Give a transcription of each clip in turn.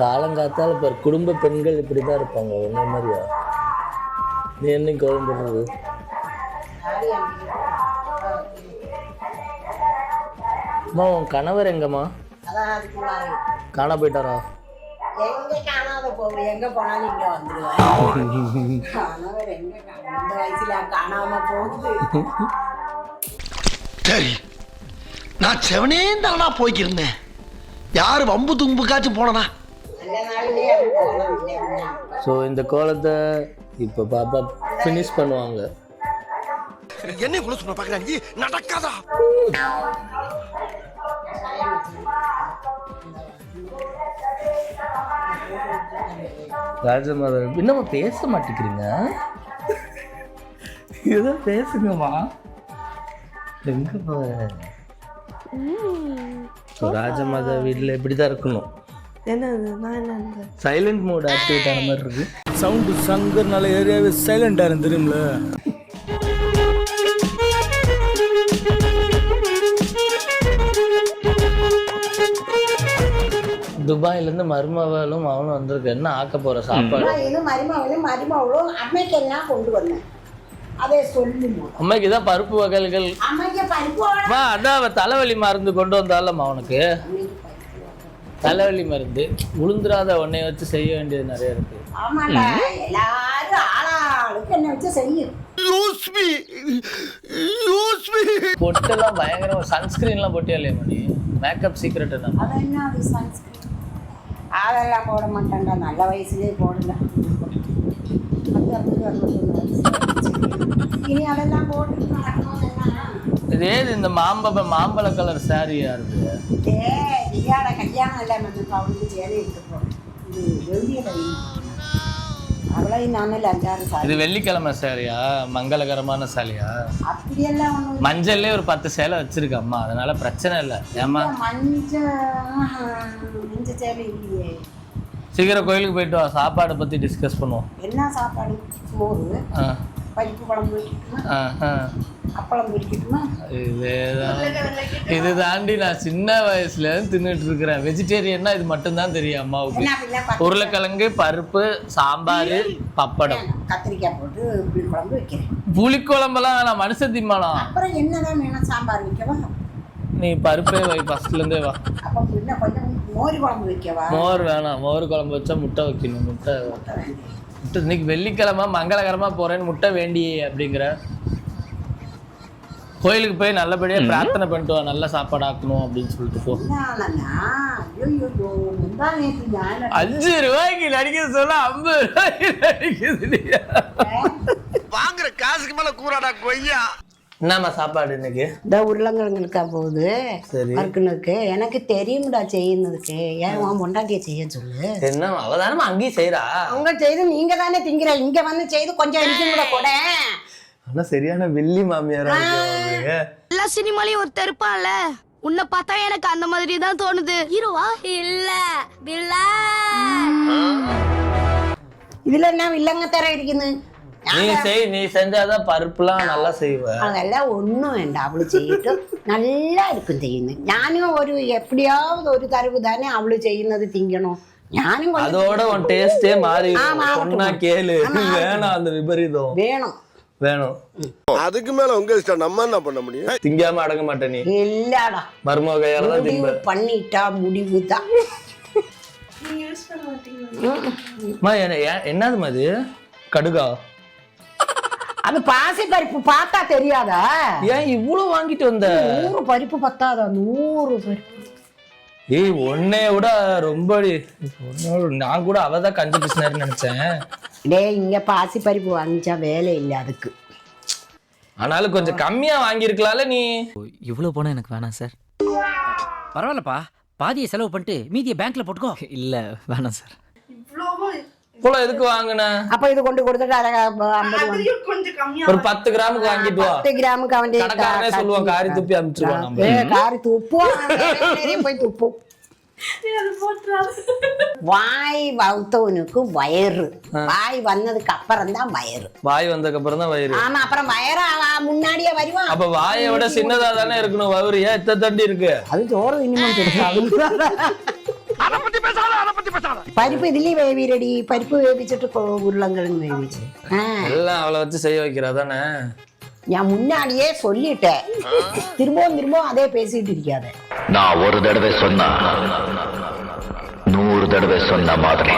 காலங்காத்தால் இப்போ குடும்ப பெண்கள் இப்படி தான் இருப்பாங்க. என்ன மாதிரியா? நீ என்ன கோலம் போடுறது அம்மா உன் கணவர் எங்கம்மா? காண போயிட்டாரா? எங்க காணாத போகும் எங்க போனாலும் இங்க வந்துருவேன். கணவர் எங்க இந்த வயசுல காணாம போகுது. சரி. நான் செவனே தானா போய்க்கிருந்தேன். யாரு வம்பு தும்புக்காச்சும் போனனா? ஸோ இந்த கோலத்தை இப்போ பாப்பா ஃபினிஷ் பண்ணுவாங்க. என்ன இவ்வளவு சொன்ன பாக்குறாங்க நடக்காதா? ராஜமாதவன் என்னம்மா பேச மாட்டேங்கிறீங்க? ஏதோ பேசுங்கம்மா. எங்க போற ராஜமாதா வீட்டில் இப்படி தான் இருக்கணும். என்னது? சைலண்ட் மோட் ஆக்டிவேட் ஆன மாதிரி இருக்கு. சவுண்டு சங்கர்னால ஏரியாவே சைலண்டா இருந்து தெரியுமில துபாயிலேருந்து மருமகளும் அவனும் வந்திருக்கு. என்ன ஆக்க போற சாப்பாடு? மருமகனும் மருமகளும் அம்மைக்கெல்லாம் கொண்டு வந்தேன். அதை அம்மைக்கு தான் பருப்பு வகைகள். அம்மா அதான் தலைவலி மருந்து கொண்டு வந்தாலம்மா அவனுக்கு. தலைவலி மருந்து. உளுந்துராத உன்னைய வச்சு செய்ய வேண்டியது நிறைய இருக்கு. ஆமாண்டா எல்லாரும் ஆளாளுக்கு என்ன வச்சு செய்யும். யூஸ் மீ யூஸ் மீ பொட்டெல்லாம் பயங்கரமா சன்ஸ்கிரீன்லாம் போட்டியா இல்லையா மணி. மேக்கப் சீக்ரெட் என்ன? அது என்ன அது சன்ஸ்கிரீன்? அதெல்லாம் போட மாட்டேன்டா நல்ல வயசுலேயே போடல. இனி அதெல்லாம் போட்டு? இது ஏது இந்த மாம்பழ மாம்பழ கலர் சாரி யாருது ஏ தியாட கல்யாணம் எல்லாம் வந்து அவளுக்கு சேலை எடுத்து போகிறேன் இது வெள்ளியில் அவ்வளவு நானும் அஞ்சாறு சாரி இது வெள்ளிக்கிழமை சாரியா மங்களகரமான சாலியா அப்படியெல்லாம் ஒன்றும் மஞ்சள்லயே ஒரு பத்து சேலை வச்சிருக்கு அம்மா. அதனால பிரச்சனை இல்லை. ஏமா மஞ்சள் மஞ்சள் சேலை இல்லையே. சீக்கிரம் கோயிலுக்கு போயிட்டு வா சாப்பாடை பத்தி டிஸ்கஸ் பண்ணுவோம். என்ன சாப்பாடு? ஆ, பருப்பு குழம்பு. அப்பளம் இது தாண்டி நான் சின்ன வயசுல தின்னுட்டு இருக்கிறேன். வெஜிடேரியன்னா இது மட்டும்தான் தெரியும் அம்மாவுக்கு. உருளைக்கிழங்கு பருப்பு சாம்பார் பப்படம். கத்திரிக்காய் போட்டு புளி குழம்பு வைக்கிறேன். புளிக்குழம்பெல்லாம் வேணாம் மனுஷ அப்புறம் என்னதான் வேணும்? சாம்பார் வைக்கவா? நீ பருப்பே வை ஃபர்ஸ்ட்ல இருந்தே வா. அப்போ கொஞ்சம் மோர் குழம்பு வைக்கவா? மோர் வேணாம். மோர் குழம்பு வச்சா முட்டை வைக்கணும். முட்டை. முட்டை இன்னைக்கு வெள்ளிக்கிழமை மங்களகரமா போறேன்னு முட்டை வேண்டி அப்படிங்கிற. கோயிலுக்கு போய் நல்லபடியா பிரார்த்தனை பண்ணிட்டு வா. நல்ல சாப்பாடு ஆக்கணும் அப்படின்னு சொல்லிட்டு போ. அஞ்சு ரூபாய்க்கு நடிக்க சொல்ல ஐம்பது ரூபாய்க்கு நடிக்குது வாங்குற காசுக்கு மேல கூறாடா கொய்யா. என்னம்மா சாப்பாடு இன்னைக்கு? இந்த உருளைங்கிழங்குக்கா போகுது சரி. மறுக்கணுக்கு எனக்கு தெரியும்டா செய்யுறதுக்கு ஏன் உன் பொண்டாட்டியை செய்ய சொல்லு? என்ன அவதானமா அங்கேயும் செய்யறா அவங்க செய்து நீங்க தானே திங்கிற இங்க வந்து செய்து கொஞ்சம் எனக்கு கூட கூட ஆனா சரியான வெள்ளி மாமியாரா இருக்கு எல்லா சினிமாலையும் ஒருத்தர் இருப்பான்ல உன்னை பார்த்தா எனக்கு அந்த மாதிரி தான் தோணுது. ஹீரோவா இல்ல பில்லா இதுல என்ன வில்லங்க தர இருக்குது? நீ செய் நீ செஞ்சாதான் பருப்புலாம் நல்லா செய்வ. அதெல்லாம் ஒன்றும் வேண்டாம் அவള് ചെയ്തിട്ട് நல்லா இருக்கும் ചെയ്യുന്നത് ഞാനും ഒരു എപ്പോഴാവത് ഒരു തരവ് തന്നെ അവള് ചെയ്യുന്നത് திங்கணும். ഞാനും அதோட உன் டேஸ்டே மாறி சொன்னா கேளு. வேணாம் அந்த விபரீதம். வேணும். வேணும். அதுக்கு மேல உங்க இஷ்டம் நம்ம என்ன பண்ண முடியும்? திங்காம அடங்க மாட்டேன் நீ. இல்லடா. மருமகையால தான் முடிவு பண்ணிட்டா முடிவு தான். அம்மா, என்ன- என்னதும்மா இது? கடுகா. அது பாசி பருப்பு பார்த்தா தெரியாதா? ஏன் இவ்வளவு வாங்கிட்டு வந்த? நூறு பருப்பு பத்தாதா? நூறு பருப்பு. ஏய் உன்னைய விட ரொம்ப நான் கூட அவதான் கஞ்ச பிசினாருன்னு நினைச்சேன். டேய் இங்க பாசி பருப்பு வாங்கிச்சா வேலை இல்லை அதுக்கு. ஆனாலும் கொஞ்சம் கம்மியா வாங்கியிருக்கலாம்ல நீ. இவ்வளோ பணம் எனக்கு வேணாம் சார். பரவாயில்லப்பா. பாதியை செலவு பண்ணிட்டு மீதியை பேங்க்ல போட்டுக்கோ. இல்லை வேணாம் சார். இவ்வளவு எதுக்கு வாங்கின? அப்ப இது கொண்டு கொடுத்துட்டு அதை ஐம்பது வாங்கி. ஒரு பத்து கிராமுக்கு வாங்கிட்டு வா. பத்து கிராமுக்கு அவன் கடைக்காரனே சொல்லுவான் காரி துப்பி அனுப்பிச்சிருவான் நம்ம காரி துப்பும் போய் துப்பும் வாய் வவுத்தவனுக்கு வயிறு. வாய் வந்ததுக்கு அப்புறம் தான் வயிறு. வாய் வந்ததுக்கு அப்புறம் தான் வயிறு. ஆமா அப்புறம் வயிறு முன்னாடியே வருவான். அப்ப வாயை விட சின்னதா தானே இருக்கணும் வயிறு. ஏன் இத்த தண்டி இருக்கு? அது சோறு இனிமேல் பருப்பு இதுலயும் வேவிரடி பருப்பு வேவிச்சிட்டு கொ- உருளைக்கிழங்கு வேவிச்சு எல்லாம் அவளை வச்சு செய்ய வைக்கிறா தானே நான் முன்னாடியே சொல்லிட்டேன் திரும்பவும் திரும்பவும் அதே பேசிட்டு இருக்காத நான் ஒரு தடவை சொன்னா நூறு தடவை சொன்ன மாதிரி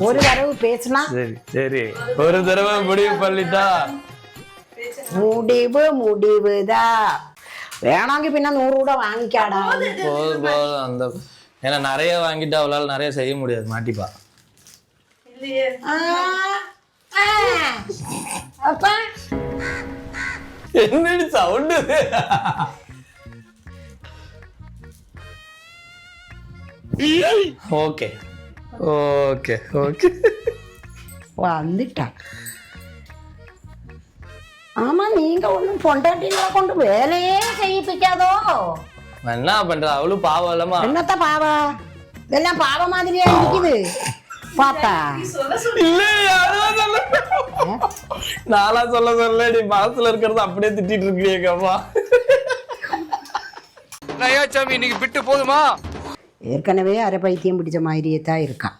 ஒரு தடவை பேசினா சரி சரி ஒரு தடவை முடிவு பண்ணிட்டா முடிவு முடிவுதான் வேணாங்க பின்ன நூறு கூட வாங்கிக்காடா போதும் போதும் அந்த ஏன்னா நிறைய வாங்கிட்டு அவளால நிறைய செய்ய முடியாது மாட்டிப்பா. ஆ, ஆ. அப்பா. என்னடி சவுண்டு ஓகே ஓகே ஓகே வந்துட்டான். ஆமா நீங்க ஒண்ணும் பொண்டாட்டிகளை கொண்டு வேலையே செய்யிப்பிக்காதோ? என்ன பண்ற அவளும் பாவம் இல்லமா என்னத்த பாவா? இதெல்லாம் பாவ மாதிரியா இருக்குது. இல்லையா நானா சொல்ல சொல்ல நீ மனசுல இருக்கிறத அப்படியே திட்டிட்டு இருக்கீங்க அம்மா ஏற்கனவே அரை பைத்தியம் பிடிச்ச மாதிரியே தான் இருக்கான்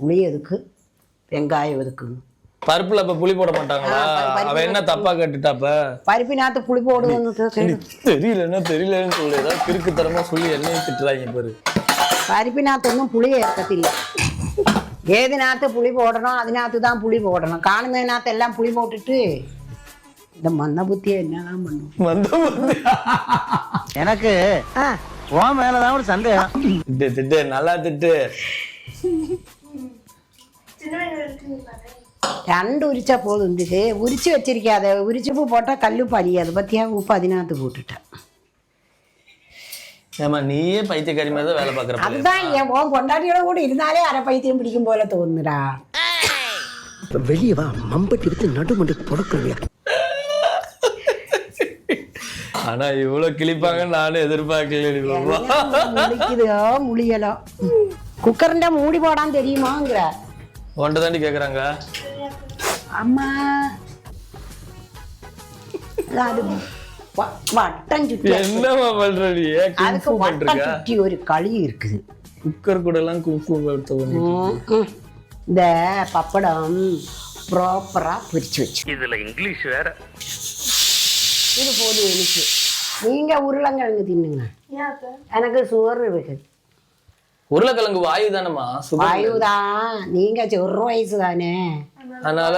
புளி எதுக்கு? வெங்காயம் எதுக்குன்னு. பருப்புல இப்ப புளி போட மாட்டாங்களா? அவ என்ன தப்பா கேட்டுட்டாப்ப பருப்பி நாத்து புளி கேளு. தெரியலன்னா தெரியலன்னு சொல்லு. ஏதாவது கிறுக்கு தரமா சொல்லி என்னையும் திட்டுறாங்க பாரு. பருப்பி நாத்து ஒன்றும் புளி ஏற்கத்தில்லை. ஏது நாத்து புளி போடணும் அது நாத்து தான் புளி போடணும். காணுமே நாத்து எல்லாம் புளி போட்டுட்டு இந்த மந்த புத்தியை என்னலாம் பண்ணும்? வந்த புத்தி. எனக்கு உன் மேலதான் ஒரு சந்தேகம். திட்டு திட்டு நல்லா திட்டு. ரெண்டு உரிச்சா போதும் இது உரிச்சு வச்சிருக்காத உரிச்சு உப்பு போட்டால் கல்லு பறியாது பத்தியா உப்பு அதினாத்து போட்டுட்டேன் ஏமா நீயே பைத்தியக்காரி மாதிரி தான் வேலை பாக்குற அதுதான் என் உன் பொண்டாட்டியோட கூட இருந்தாலே அரை பைத்தியம் பிடிக்கும் போல தோணுடா வெளியே வா மம்பட்டி எடுத்து நடுமண்டு தொடக்கிறேன் ஆனா இவ்வளவு கிழிப்பாங்கன்னு நானும் எதிர்பார்க்கல முழிக்குதோ முழியலோ குக்கர்ண்ட மூடி போடான்னு தெரியுமாங்கிற ஒன்றை தாண்டி கேக்குறாங்க அம்மா. அது வ- வட்டம் சுற்றி என்னம்மா பண்ற நீ அதுக்கு வட்டம் சுற்றி ஒரு களி இருக்குது. குக்கர் கூட எல்லாம் ம். இந்த பப்படம் ப்ராப்பரா பொரிச்சு வச்சு. இதுல இங்கிலீஷ் வேற. இது போதும் எனக்கு. நீங்க உருளைக்கிழங்கு தின்னுங்க. எனக்கு சுகர் இருக்கு உருளைக்கிழங்கு வாயு தானம்மா வாயுதான் நீங்க ஒரு வயசு தானே அதனால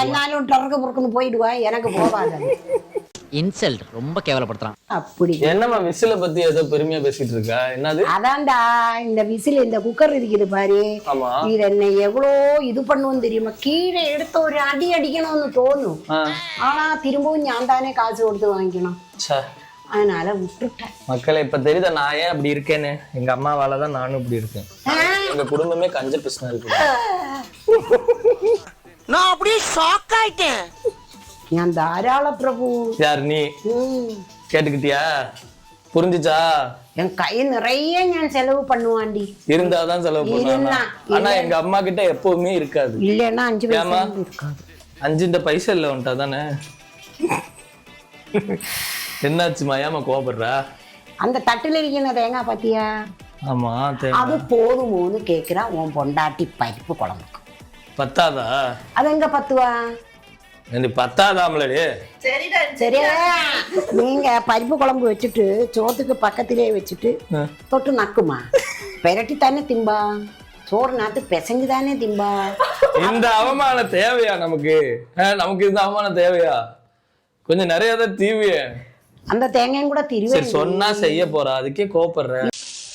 வந்தாலும் டொறக்கு பொறுக்குன்னு போயிடுவா எனக்கு போகாது. இன்சல்ட் ரொம்ப கேவலப்படுத்துறான். அப்படி. என்னம்மா விசில பத்தி ஏதோ பெருமையா பேசிட்டு இருக்கா என்னது? அதான்டா இந்த விசில் இந்த குக்கர் இருக்குது பாரு. ஆமா. இது என்ன எவ்வளோ இது பண்ணுவோம் தெரியுமா? கீழே எடுத்து ஒரு அடி அடிக்கணும்னு தோணும். ஆனா திரும்பவும் நான் தானே காசு கொடுத்து வாங்கிக்கணும். அதனால விட்டுட்டேன். மக்களை இப்ப தெரியுத நான் ஏன் அப்படி இருக்கேன்னு? எங்க அம்மாவால தான் நானும் இப்படி இருக்கேன். எங்க குடும்பமே கஞ்ச பிரச்சனை இருக்கு நான் அப்படியே ஷாக் ஆயிட்டேன். நான் தாராள பிரபு? யார் நீ? கேட்டுக்கிட்டியா? புரிஞ்சுச்சா? என் கை நிறைய நான் செலவு பண்ணுவாண்டி. இருந்தாதான் செலவு பண்ணுவேன்? ஆனா எங்க அம்மா கிட்ட எப்பவுமே இருக்காது. இல்லன்னா அஞ்சு பைசா இருக்காது. அஞ்சு இந்த பைசா இல்ல வந்துட்டா தானே? என்னாச்சுமா ஏமா கோபப்படுறா அந்த தட்டுல இருக்கிற தேங்காய் பாத்தியா? ஆமா அது போதுமோன்னு கேக்குறா உன் பொண்டாட்டி பருப்பு குழம்புக்கு. பத்தாதா? அது எங்க பத்துவா? எனக்கு பத்தாதாமலடி சரியா? நீங்க பருப்பு குழம்பு வச்சுட்டு சோத்துக்கு பக்கத்திலே வச்சுட்டு தொட்டு நக்குமா? பெரட்டி தானே திம்பா சோறு நாத்து பிசைஞ்சு தானே திம்பா இந்த அவமானம் தேவையா நமக்கு? நமக்கு இந்த அவமானம் தேவையா? கொஞ்சம் நிறைய தான் தீவிய. அந்த தேங்காயும் கூட சரி திருவேன் சொன்னா செய்ய போறா. அதுக்கே கோபப்படுற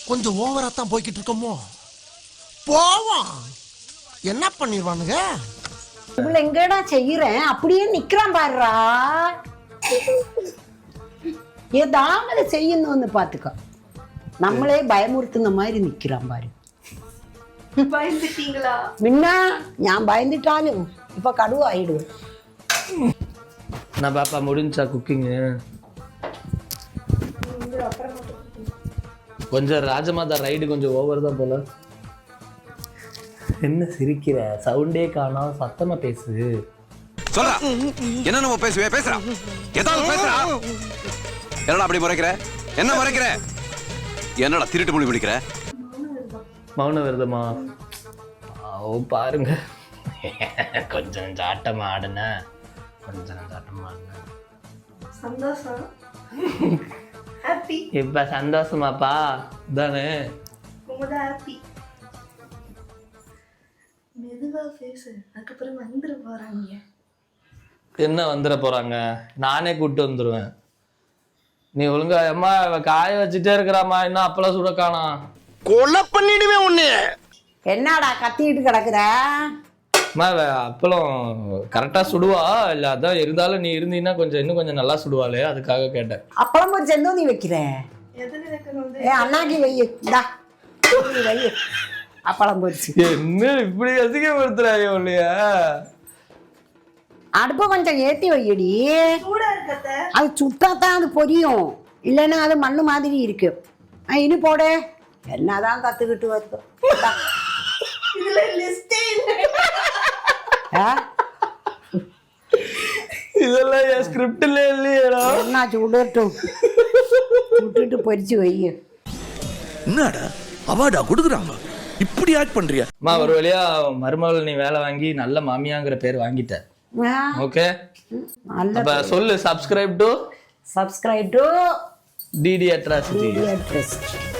கொஞ்சம் ஓவரா தான் போய்கிட்டு இருக்கோமோ? போவோம். என்ன பண்ணிடுவானுங்க இவ்வளவு எங்கடா செய்யறேன்? அப்படியே நிக்கிறான் பாருடா. ஏதாவது செய்யணும்னு பாத்துக்கோ. நம்மளே பயமுறுத்துன மாதிரி நிக்கிறான் பாரு. பயந்துட்டீங்களா? முன்ன ഞാൻ பயந்துட்டாலும் இப்ப கடுவாயிடுவேன். நான் பாப்பா முடிஞ்சா குக்கிங்கு கொஞ்சம் ராஜமாதா ரைடு கொஞ்சம் ஓவர் தான் போல. என்ன சிரிக்கிற? சவுண்டே காணோம் சத்தமா பேசு. சொல்றா. என்ன நம்ம பேசுவே? பேசுறா. ஏதாவது பேசுறா. என்னடா அப்படி முறைக்கிற? என்ன முறைக்கிற? என்னடா திருட்டு மொழி பிடிக்கிற? மௌன விரதமா? ஓ பாருங்க. கொஞ்சம் சாட்டமா ஆடுன. கொஞ்சம் சாட்டமா ஆடுன. சந்தோஷம். ஹாப்பி இப்ப சந்தோஷமாப்பா? தானே? ரொம்ப ஹாப்பி மெதுவா பேசு. அதுக்கப்புறம் வந்துட போறாங்க. என்ன வந்துட போறாங்க? நானே கூப்பிட்டு வந்துடுவேன் நீ ஒழுங்கா அம்மா இவ காய வச்சுட்டே இருக்கிறாம்மா. இன்னும் அப்பளம் சுட காணோம். கொலை பண்ணிடுவேன் உன்னை என்னடா கத்திட்டு கிடக்குற? அப்பளம் கரெக்டா சுடுவா? இல்ல அதான் இருந்தாலும் நீ இருந்தீன்னா கொஞ்சம் இன்னும் கொஞ்சம் நல்லா சுடுவாளே அதுக்காக கேட்டேன். அப்பளம் ஒரு செந்தோ நீ வைக்கிற? எதுல வைக்கணும் ஏ அண்ணாக்கி வை இந்தா. நீ வை அப்பளம் பொரிச்சு. என்ன இப்படி அசிங்கப்படுத்துறாங்க இல்லையா? அடுப்பை கொஞ்சம் ஏத்தி வையடி. சூடா இருக்கத்த அது சுட்டாதான் அது பொரியும். இல்லைன்னா அது மண்ணு மாதிரி இருக்கு. ஆ, இனி போடு. என்னதான் கத்துக்கிட்டு வருது இந்தா. இதுல லிஸ்டே இல்லை ஆ? இதெல்லாம் என் ஸ்கிரிப்ட்ல இல்லையேடா என்ன சுடட்டும் சுட்டுட்டு பொரிச்சு வை என்னடா அவார்டா கொடுக்குறாங்க இப்படி ஆக்ட் பண்றியா அம்மா ஒரு வழியா மருமகள் நீ வேலை வாங்கி நல்ல மாமியாங்கிற பேர் வாங்கிட்ட ஓகே நல்ல அப்ப சொல்லு subscribe to subscribe to TT atrocity